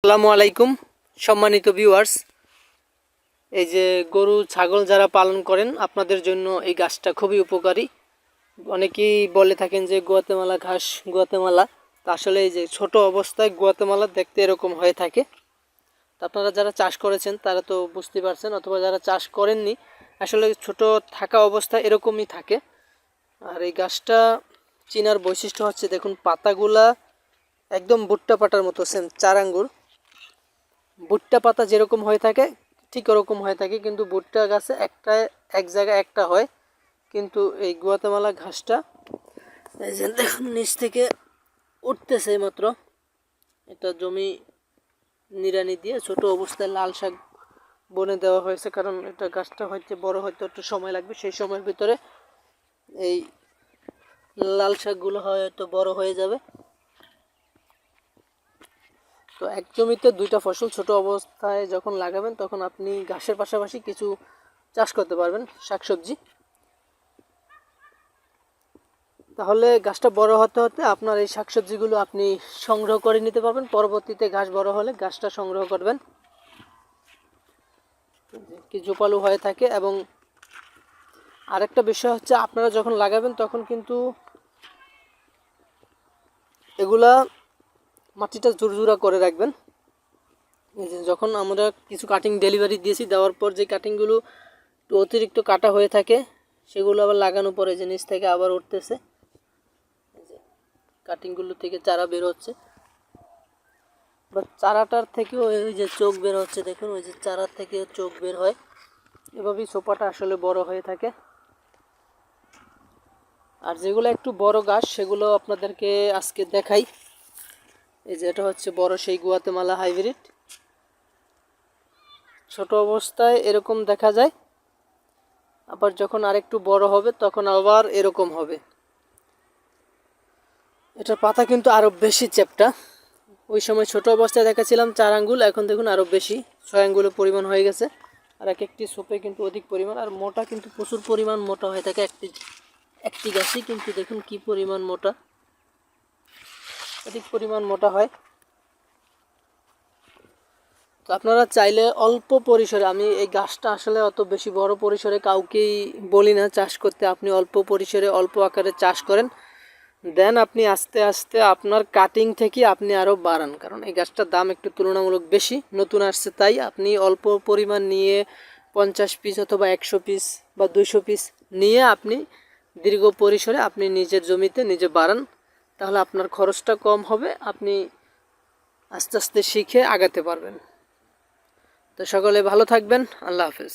আসসালামু আলাইকুম, সম্মানিত ভিউয়ার্স এই যে গরু, ছাগল যারা পালন করেন, আপনাদের জন্য এই গাছটা খুবই উপকারী। অনেকেই বলে থাকেন যে গুয়াতেমালা ঘাস, গুয়াতেমালা। তা আসলে এই যে ছোট অবস্থায় গুয়াতেমালা দেখতে এরকম হয়ে থাকে। আপনারা যারা চাষ করেছেন, তারা তো বুঝতে পারছেন, অথবা যারা চাষ করেননি, আসলে ছোট থাকা অবস্থায় এরকমই থাকে। আর এই গাছটা চিনার বৈশিষ্ট্য হচ্ছে, দেখুন, পাতাগুলা একদম ভুট্টা পাটার মতো সেম চার আঙ্গুর। ভুট্টা পাতা যেরকম হয়ে থাকে, ঠিক ওরকম হয়ে থাকে, কিন্তু ভুট্টা গাছে একটা, এক জায়গায় একটা হয়, কিন্তু এই গুয়াতেমালা ঘাসটা, এই যে দেখুন, নিচ থেকে উঠতেছে মাত্র এটা জমি নিড়ানি দিয়ে ছোট অবস্থায় লাল শাক বনে দেওয়া হয়েছে, কারণ এটা গাছটা হয়তো বড়, হয়তো একটু সময় লাগবে। সেই সময়ের ভিতরে এই লাল শাকগুলো হয়তো বড় হয়ে যাবে। তো এক জমিতে দুইটা ফসল ছোট অবস্থায় যখন লাগাবেন, তখন আপনি ঘাসের পাশাপাশি কিছু চাষ করতে পারবেন, শাকসবজি। তাহলে গাছটা বড় হতে হতে আপনার এই শাকসবজিগুলো আপনি সংগ্রহ করে নিতে পারবেন। পরবর্তীতে ঘাস বড় হলে গাছটা সংগ্রহ করবেন। কি জোপালু হয়ে থাকে এবং আরেকটা বিষয় হচ্ছে, আপনারা যখন লাগাবেন তখন কিন্তু এগুলা মাটিটা জোরজোড়া করে রাখবেন। যখন আমরা কিছু কাটিং ডেলিভারি দিয়েছি, দেওয়ার পর যে কাটিংগুলো অতিরিক্ত কাটা হয়ে থাকে, সেগুলো আবার লাগানোর পরে যে নিচ থেকে আবার উঠতেছে। কাটিংগুলো থেকে চারা বের হচ্ছে। বা চারাটার থেকেও ওই যে চোখ বের হচ্ছে, দেখুন, ওই যে চারার থেকে চোখ বের হয়। এভাবেই সোপাটা আসলে বড় হয়ে থাকে। আর যেগুলো একটু বড় গাছ, সেগুলো আপনাদেরকে আজকে দেখাই। এই যে এটা হচ্ছে বড় সেই গুয়াতেমালা হাইব্রিড। ছোট অবস্থায় এরকম দেখা যায়। আবার যখন আরেকটু বড় হবে, তখন আবার এরকম হবে। এটার পাতা কিন্তু আরও বেশি চ্যাপটা। ওই সময় ছোট অবস্থায় দেখাছিলাম চার আঙ্গুল, এখন দেখুন আরও বেশি, ছয় আঙ্গুলের পরিমাণ হয়ে গেছে। আর এক একটি সোপে কিন্তু অধিক পরিমাণ, আর মোটা কিন্তু প্রচুর পরিমাণ মোটা হয়ে থাকে, একটি একটি গাছই কিন্তু দেখুন কি পরিমাণ মোটা। অধিক পরিমাণ মোটা হয়। তো আপনারা চাইলে অল্প পরিসরে, আমি এই গাছটা আসলে অত বেশি বড় পরিসরে কাউকেই বলি না, চাষ করতে আপনি অল্প পরিসরে অল্প আকারে চাষ করেন। দেন আপনি আস্তে আস্তে আপনার কাটিং থেকে আপনি আরও বাড়ান, কারণ এই গাছটার দাম একটু তুলনামূলক বেশি, নতুন আসছে তাই আপনি অল্প পরিমাণ নিয়ে পঞ্চাশ পিস অথবা একশো পিস বা দুইশো পিস নিয়ে আপনি দীর্ঘ পরিসরে আপনি নিজের জমিতে নিজে বাড়ান। তাহলে আপনার খরচটা কম হবে, আপনি আস্তে আস্তে শিখে আগাতে পারবেন। তো সকলে ভালো থাকবেন, আল্লাহ হাফেজ।